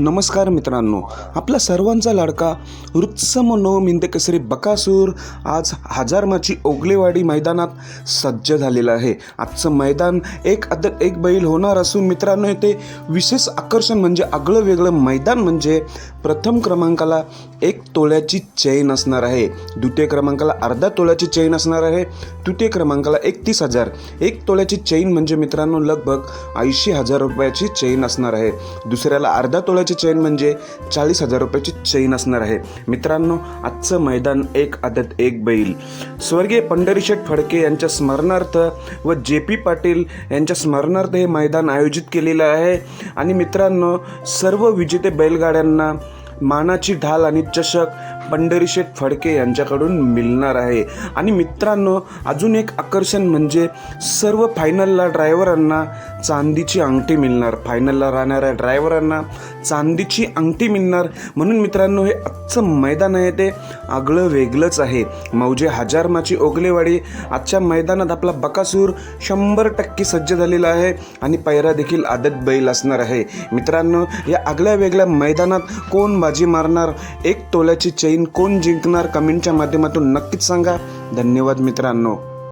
नमस्कार मित्रांनो आपला सर्वांचा लाडका रुत्सम नो मिंदकेसरी बकासूर आज हजारमाची ओगलेवाडी मैदानात सज्ज झालेलं आहे. आजचं मैदान एक अद एक बैल होणार असून मित्रांनो येथे विशेष आकर्षण म्हणजे आगळं वेगळं मैदान म्हणजे प्रथम क्रमांकाला एक तोळ्याची चैन असणार आहे. द्वितीय क्रमांकाला अर्धा तोळ्याची चैन असणार आहे. तृतीय क्रमांकाला एकतीस हजार. एक तोळ्याची चैन म्हणजे मित्रांनो लगभग ऐंशी हजार रुपयाची चैन असणार आहे. दुसऱ्याला अर्धा तोळ्याची चैन म्हणजे चाळीस हजार रुपयाची चैन असणार आहे. मित्रांनो आजचं मैदान एक आदत एक बैल. स्वर्गीय पंढरीशेठ फडके यांच्या स्मरणार्थ व जे पी पाटील यांच्या स्मरणार्थ हे मैदान आयोजित केलेलं आहे. आणि मित्रांनो सर्व विजेते बैलगाड्यांना मानाची ढाल आणि चषक पंढरीशेठ फडके यांच्याकडून मिळणार आहे. आणि मित्रांनो अजून एक आकर्षण म्हणजे सर्व फायनलला ड्रायव्हरांना चांदीची अंगठी मिळणार. फायनलला राहणाऱ्या ड्रायव्हरांना चांदीची अंगठी मिळणार. म्हणून मित्रांनो हे आजचं मैदान आहे ते आगळं वेगळंच आहे. मौजे हजारमाची ओगलेवाडी आजच्या मैदानात आपला बकासूर शंभर टक्के सज्ज झालेला आहे आणि पैरा देखील आदत बैल असणार आहे. मित्रांनो या आगळ्या वेगळ्या मैदानात कोण बाजी मारणार? एक तोल्याची चैन कोण जिंकणार कमेंटच्या माध्यमातून नक्कीच सांगा. धन्यवाद मित्रांनो.